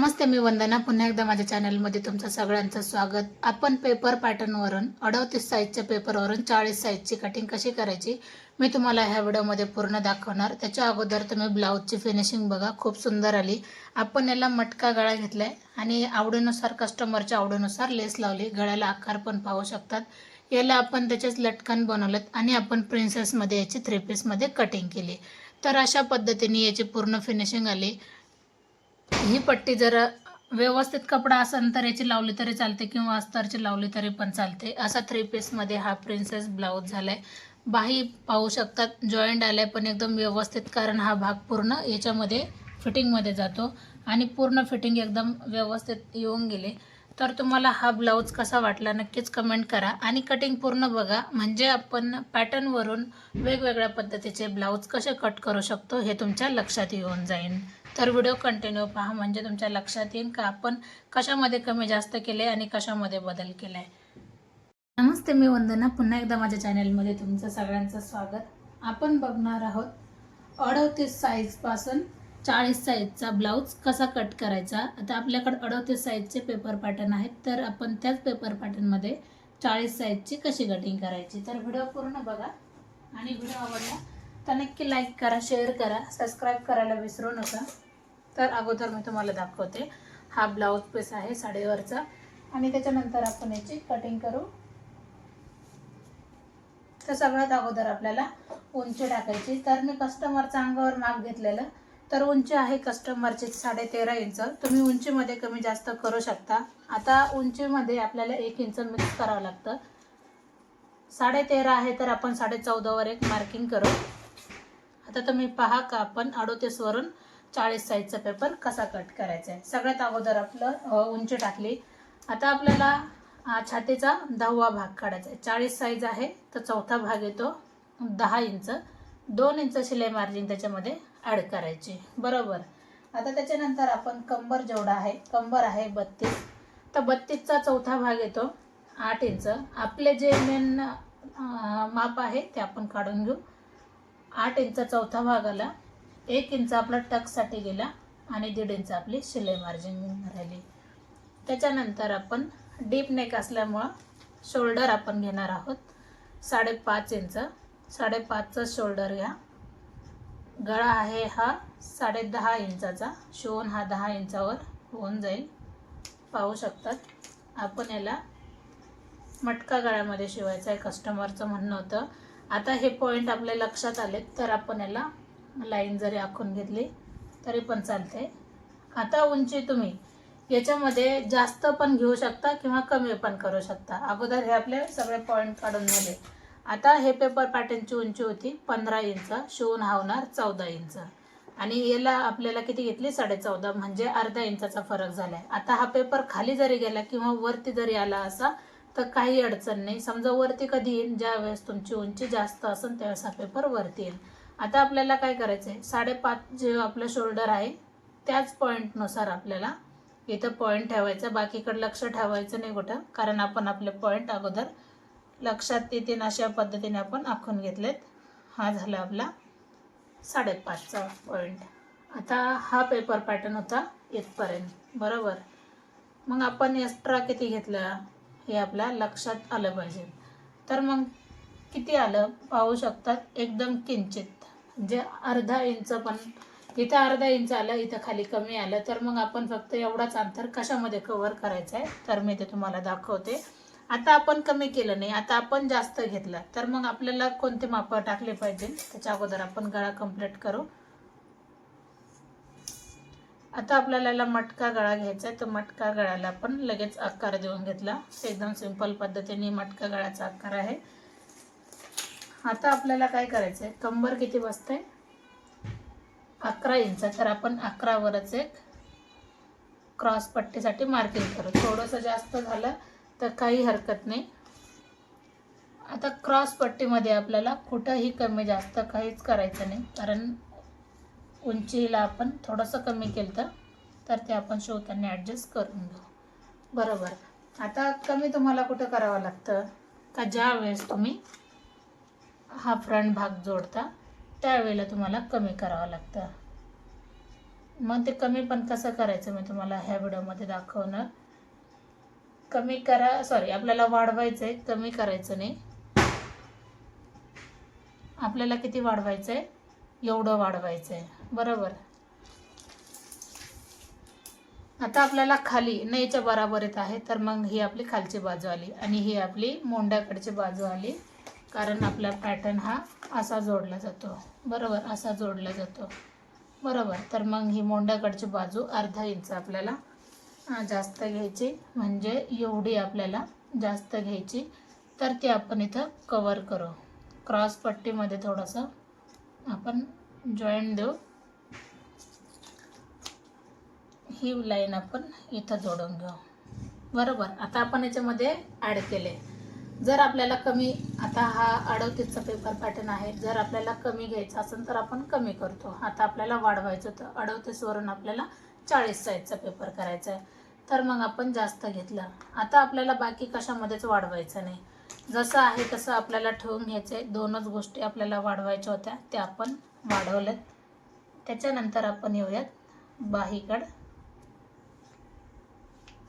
नमस्ते मी वंदना. पुन्हा एकदा माझ्या चॅनलमध्ये तुमचं सगळ्यांचं स्वागत. आपण पेपर पॅटर्नवरून अडतीस साईजच्या पेपरवरून चाळीस साईजची कटिंग कशी करायची मी तुम्हाला ह्या व्हिडिओमध्ये पूर्ण दाखवणार. त्याच्या अगोदर तुम्ही ब्लाऊजची फिनिशिंग बघा. खूप सुंदर आली. आपण याला मटका गळा घेतला आहे आणि आवडीनुसार कस्टमरच्या आवडीनुसार लेस लावली. गळ्याला आकार पण पाहू शकतात. याला आपण त्याचेच लटकन बनवलेत आणि आपण प्रिन्सेसमध्ये याची थ्री पीसमध्ये कटिंग केली. तर अशा पद्धतीने याची पूर्ण फिनिशिंग आली. ही पट्टी जर व्यवस्थित कपडा असेल तर याची लावली तरी चालते किंवा अस्तरची लावली तरी पण चालते. असा थ्री पीसमध्ये हा प्रिन्सेस ब्लाऊज झालाय. बाही पाहू शकतात जॉईंट आलाय पण एकदम व्यवस्थित कारण हा भाग पूर्ण याच्यामध्ये फिटिंगमध्ये जातो. आणि पूर्ण फिटिंग एकदम व्यवस्थित येऊन गेले. तर तुम्हाला हा ब्लाऊज कसा वाटला नक्कीच कमेंट करा आणि कटिंग पूर्ण बघा. म्हणजे आपण पॅटर्नवरून वेगवेगळ्या पद्धतीचे ब्लाऊज कसे कट करू शकतो हे तुमच्या लक्षात येऊन जाईल तर व्हिडिओ कंटिन्यू पहा. म्हणजे तुमच्या लक्षात येईल का आपण कशामध्ये कमी जास्त केले आणि कशामध्ये बदल केला आहे नमस्ते मी वंदना. पुन्हा एकदा माझ्या चॅनलमध्ये तुमचं सगळ्यांचं स्वागत. आपण बघणार आहोत अडतीस साईजपासून चाळीस साईजचा ब्लाऊज कसा कट करायचा? आता आपल्याकडे अडतीस साईजचे पेपर पॅटर्न आहेत तर आपण त्याच पेपर पॅटर्नमध्ये चाळीस साईजची कशी कटिंग करायची? तर व्हिडिओ पूर्ण बघा. आणि व्हिडिओ आवडला तर नक्की लाईक करा शेअर करा सबस्क्राईब करायला विसरू नका. तर अगोदर मी तुम्हाला दाखवते. हा ब्लाऊज पीस आहे साडीवरचा. आणि त्याच्यानंतर आपण याची कटिंग करू. तर सगळ्यात अगोदर आपल्याला उंची टाकायची. तर मी कस्टमरच्या अंगावर माप घेतलेलं. तर उंची आहे कस्टमरची साडे तेरा इंच. तुम्ही उंचीमध्ये कमी जास्त करू शकता. आता उंचीमध्ये आपल्याला एक इंच मिक्स करावं लागतं. साडे तेरा आहे तर आपण साडे चौदावर एक मार्किंग करू. आता तुम्ही पहा का आपण अडोतीसवरून चाळीस साईजचा पेपर कसा कट करायचा आहे सगळ्यात अगोदर आपलं उंची टाकली. आता आपल्याला छातीचा दहावा भाग काढायचा आहे चाळीस साईज आहे तर चौथा भाग येतो दहा इंच. दोन इंच शिलाई मार्जिन त्याच्यामध्ये ॲड करायची. बरोबर. आता त्याच्यानंतर आपण कंबर जेवढा आहे कंबर आहे बत्तीस. तर बत्तीसचा चौथा भाग येतो आठ इंच. आपले जे मेन माप आहे ते आपण काढून घेऊ. आठ इंच चौथा भाग आला. एक इंच आपला टकसाठी गेला आणि दीड इंच आपली शिलाई मार्जिन राहिली. त्याच्यानंतर आपण डीप नेक असल्यामुळं शोल्डर आपण घेणार आहोत. साडेपाच इंच. साडेपाचचं शोल्डर घ्या. गळा आहे हा साडे दहा इंचाचा. शिवून हा दहा इंचावर होऊन जाईल. पाहू शकतात. आपण याला मटका गळ्यामध्ये शिवायचा आहे कस्टमरचं म्हणणं होतं. आता हे पॉईंट आपल्या लक्षात आले तर आपण याला लाईन जरी आखून घेतली तरी पण चालते आता उंची तुम्ही याच्यामध्ये जास्त पण घेऊ शकता किंवा कमी पण करू शकता. अगोदर हे आपले सगळे पॉईंट काढून झाले. आता हे पेपर पॅटर्नची उंची होती पंधरा इंच शिवून हावणार चौदा इंच. आणि याला आपल्याला किती घेतली? साडे चौदा म्हणजे अर्धा इंचाचा फरक झाला आहे आता हा पेपर खाली जरी गेला किंवा वरती जरी आला असा तर काही अडचण नाही. समजा वरती कधी येईल? ज्या वेळेस तुमची उंची जास्त असेल त्यावेळेस हा पेपर वरती येईल. आता आपल्याला काय करायचं आहे साडेपाच जे आपलं शोल्डर आहे त्याच पॉईंटनुसार आपल्याला इथं पॉईंट ठेवायचा. बाकीकडे लक्ष ठेवायचं नाही कुठं कारण आपण आपले पॉईंट अगोदर लक्षात येतील अशा पद्धतीने आपण आखून घेतलेत. हा झाला आपला साडेपाचचा पॉईंट आता हा पेपर पॅटर्न होता इथपर्यंत. बरोबर? मग आपण एक्स्ट्रा किती घेतला? हे आपल्या लक्षात आलं पाहिजे. तर मग किती आलं? पाहू शकतात. एकदम किंचित. म्हणजे अर्धा इंच पण इथं अर्धा इंच आलं इथं खाली कमी आलं तर मग आपण फक्त एवढाच अंतर कशामध्ये कवर करायचं आहे तर मी ते तुम्हाला दाखवते. आता आपण कमी केलं नाही आता आपण जास्त घेतलं. तर मग आपल्याला कोणते माप टाकले पाहिजे? त्याच्या अगोदर आपण गळा कंप्लीट करू. आता आपल्याला मटका गळा घ्यायचा आहे तर मटका गळ्याला आपण लगेच आकार देऊन घेतला. एकदम सिंपल पद्धतीने मटका गळ्याचा आकार आहे. आता आपल्याला काय करायचं आहे कंबर किती बसते अकरा इंच. तर आपण अकरावरच एक क्रॉस पट्टीसाठी मार्किंग करू. थोडंसं जास्त झालं तर काही हरकत नाही. आता क्रॉस पट्टीमध्ये आपल्याला कुठंही कमी जास्त काहीच करायचं नाही. कारण उंचीला आपण थोडंसं कमी केलं तर ते आपण शिवताना ॲडजस्ट करून घेऊ. बरोबर. आता कमी तुम्हाला कुठं करावं लागतं? का ज्या वेळेस तुम्ही हा फ्रंट भाग जोडता त्यावेळेला तुम्हाला कमी करावं लागतं. मग ते कमी पण कसं करायचं मी तुम्हाला ह्या व्हिडिओमध्ये दाखवणार. कमी करा. सॉरी आपल्याला वाढवायचं आहे कमी करायचं नाही. आपल्याला किती वाढवायचं आहे एवढं वाढवायचं आहे बरोबर? आता आपल्याला खाली नईच्या बराबरीत आहे तर मग ही आपली खालची बाजू आली आणि ही आपली मोंड्याकडची बाजू आली. कारण आपला पॅटर्न हा असा जोडला जातो. बरोबर? असा जोडला जातो. बरोबर? तर मग ही मोंड्याकडची बाजू अर्धा इंच आपल्याला जास्त घ्यायची. म्हणजे एवढी आपल्याला जास्त घ्यायची. तर ती आपण इथं कवर करू. क्रॉस पट्टीमध्ये थोडंसं आपण जॉईंट देऊ. ही लाईन आपण इथं जोडून घेऊ. बरोबर. आता आपण याच्यामध्ये ॲड केले. जर आपल्याला कमी आता हा अडवतीसचा पेपर पॅटर्न आहे. जर आपल्याला कमी घ्यायचा असेल तर आपण कमी करतो. आता आपल्याला वाढवायचं होतं. अडवतीसवरून आपल्याला चाळीस साईजचा पेपर करायचा आहे तर मग आपण जास्त घेतलं. आता आपल्याला बाकी कशामध्येच वाढवायचं नाही. जसं आहे तसं आपल्याला ठेवून घ्यायचं आहे दोनच गोष्टी आपल्याला वाढवायच्या होत्या त्या आपण वाढवल्यात. त्याच्यानंतर आपण येऊयात बाहीकड.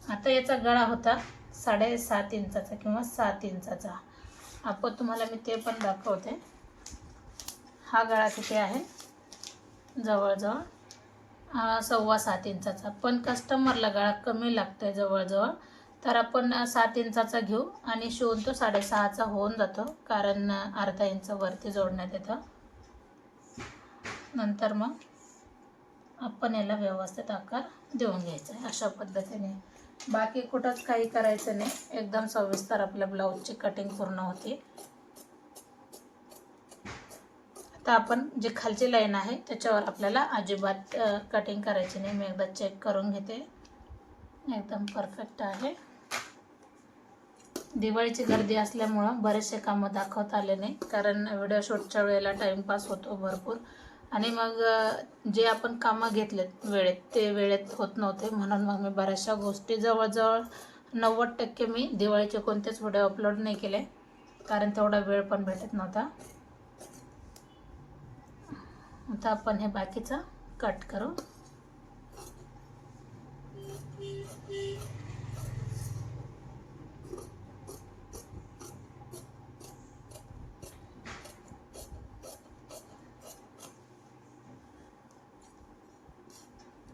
आता याचा गळा होता साडेसात इंचाचा किंवा सात इंचाचा. आपण तुम्हाला मी ते पण दाखवते. हा गळा किती आहे? जवळजवळ सव्वा सात इंचाचा. पण कस्टमरला गळा कमी लागतो आहे जवळजवळ. तर आपण सात इंचाचा घेऊ आणि शिवून तो साडेसहाचा होऊन जातो कारण अर्धा इंच वरती जोडण्यात येतं. नंतर मग आपण याला व्यवस्थित आकार देऊन घ्यायचा आहे अशा पद्धतीने. बाकी कुठंच काही करायचं नाही. एकदम सविस्तर आपल्या ब्लाऊजची कटिंग पूर्ण होते. आता आपण जे खालची लाईन आहे त्याच्यावर आपल्याला अजिबात कटिंग करायची नाही. मी एकदा चेक करून घेते. एकदम परफेक्ट आहे. दिवाळीची गर्दी असल्यामुळं बरेचसे कामं दाखवता आले नाही कारण व्हिडिओ शूटच्या वेळेला टाईमपास होतो भरपूर. आणि मग जे आपण कामं घेतलेत वेळेत ते वेळेत होत नव्हते. म्हणून मग मी बऱ्याचशा गोष्टी जवळजवळ नव्वद टक्के मी दिवाळीचे कोणतेच व्हिडिओ अपलोड नाही केले कारण तेवढा वेळ पण भेटत नव्हता. आता आपण हे बाकीचं कट करू.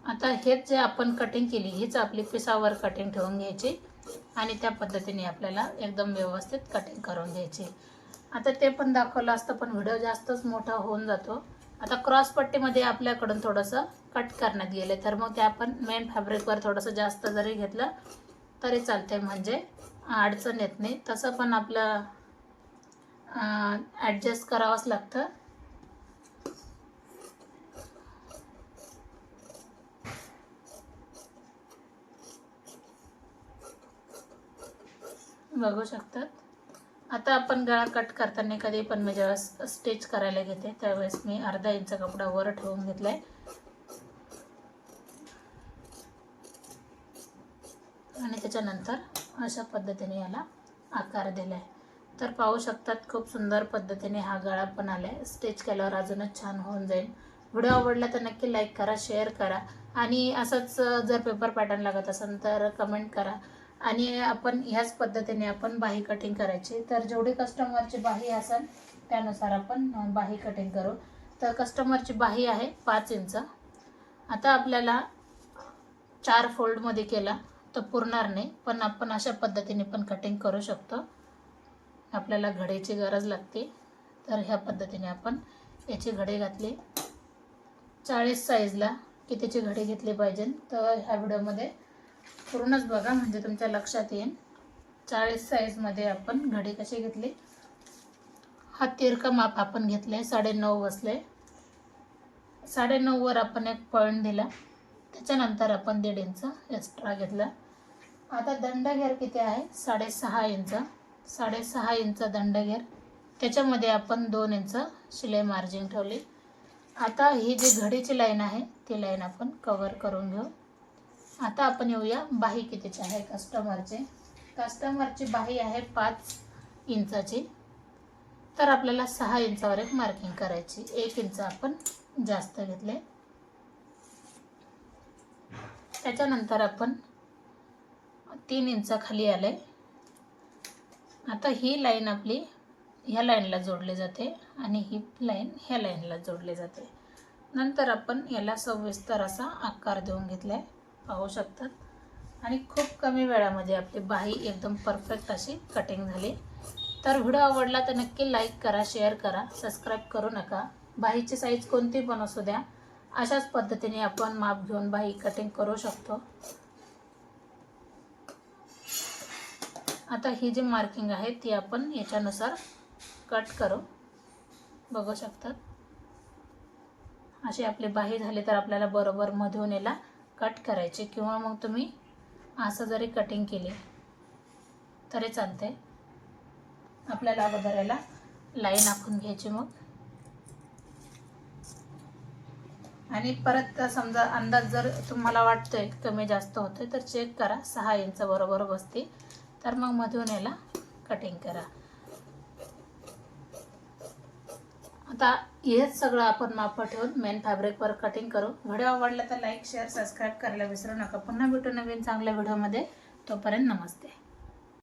आता हेच जे आपण कटिंग केली हीच आपली पिसावर कटिंग ठेवून घ्यायची आणि त्या पद्धतीने आपल्याला एकदम व्यवस्थित कटिंग करून घ्यायची. आता ते पण दाखवलं असतं पण व्हिडिओ जास्तच मोठा होऊन जातो. आता क्रॉस पट्टीमध्ये आपल्याकडून थोडंसं कट करण्यात गेले. तर मग ते आपण मेन फॅब्रिकवर थोडंसं जास्त जरी घेतलं तरी चालते म्हणजे अडचण येत नाही. तसं पण आपलं ॲडजस्ट करावंच लागतं. बघू शकतात. आता आपण गळा कट करताना कधी पण मी ज्यावेळेस स्टिच करायला घेते त्यावेळेस मी अर्धा इंच कपडा वर ठेवून घेतलाय. आणि त्याच्यानंतर अशा पद्धतीने याला आकार दिलाय. तर पाहू शकतात खूप सुंदर पद्धतीने हा गळा पण आलाय. स्टिच केल्यावर अजूनच छान होऊन जाईल. व्हिडिओ आवडला तर नक्की लाईक करा शेअर करा. आणि असंच जर पेपर पॅटर्न लागत असेल तर कमेंट करा. आणि आपण ह्याच पद्धतीने आपण बाही कटिंग करायची. तर जेवढी कस्टमरची बाही असेल त्यानुसार आपण बाही कटिंग करू. तर कस्टमरची बाही आहे पाच इंच. आता आपल्याला चार फोल्डमध्ये केला तर पुरणार नाही. पण आपण अशा पद्धतीने पण कटिंग करू शकतो. आपल्याला घडीची गरज लागते. तर ह्या पद्धतीने आपण याची घडे घातली. चाळीस साईजला कितीची घडी घेतली पाहिजे. तर ह्या व्हिडिओमध्ये करूनच बघा म्हणजे तुमच्या लक्षात येईल. चाळीस साईजमध्ये आपण घडी कशी घेतली? हा तिरका माप आपण घेतले साडेनऊ बसले. साडेनऊवर आपण एक पॉईंट दिला. त्याच्यानंतर आपण दीड इंच एक्स्ट्रा घेतला. आता दंडघेर किती आहे? साडेसहा इंच साडेसहा इंच दंडघेर. त्याच्यामध्ये आपण दोन इंच शिलाई मार्जिन ठेवली. आता ही जी घडीची लाईन आहे ती लाईन आपण कवर करून घेऊ. आता आपण येऊया बाही कितीची आहे कस्टमरचे कस्टमरची बाही आहे पाच इंचाची. तर आपल्याला सहा इंचावर एक मार्किंग करायची. एक इंच आपण जास्त घेतले. त्याच्यानंतर आपण तीन इंच खाली आले. आता ही लाईन आपली ह्या लाईनला जोडली जाते आणि ही लाईन ह्या लाईनला जोडली जाते. नंतर आपण याला सविस्तर असा आकार देऊन घेतला आहे पाहू शकतात. आणि खूप कमी वेळामध्ये आपली बाही एकदम परफेक्ट अशी कटिंग झाली. तर व्हिडिओ आवडला तर नक्की लाईक करा शेअर करा सबस्क्राईब करू नका. बाहीची साईज कोणती पण असू द्या अशाच पद्धतीने आपण माप घेऊन बाही कटिंग करू शकतो. आता ही जी मार्किंग आहे ती आपण याच्यानुसार कट करू. बघू शकतात. अशी आपली बाही झाली तर आपल्याला बरोबर मधून याला कट करायचे किंवा मग तुम्ही असं जरी कटिंग केली तरी चालते आपल्याला अगोदर याला लाईन आखून घ्यायची मग. आणि परत समजा अंदाज जर तुम्हाला वाटतोय कमी जास्त होतोय तर चेक करा. सहा इंच बरोबर बसते तर मग मधून याला कटिंग करा. आता हेच सगळं आपण माप ठेवून मेन फॅब्रिकवर कटिंग करू. व्हिडिओ आवडला तर लाईक शेअर सबस्क्राईब करायला विसरू नका. पुन्हा भेटू नवीन चांगल्या व्हिडिओमध्ये तोपर्यंत नमस्ते.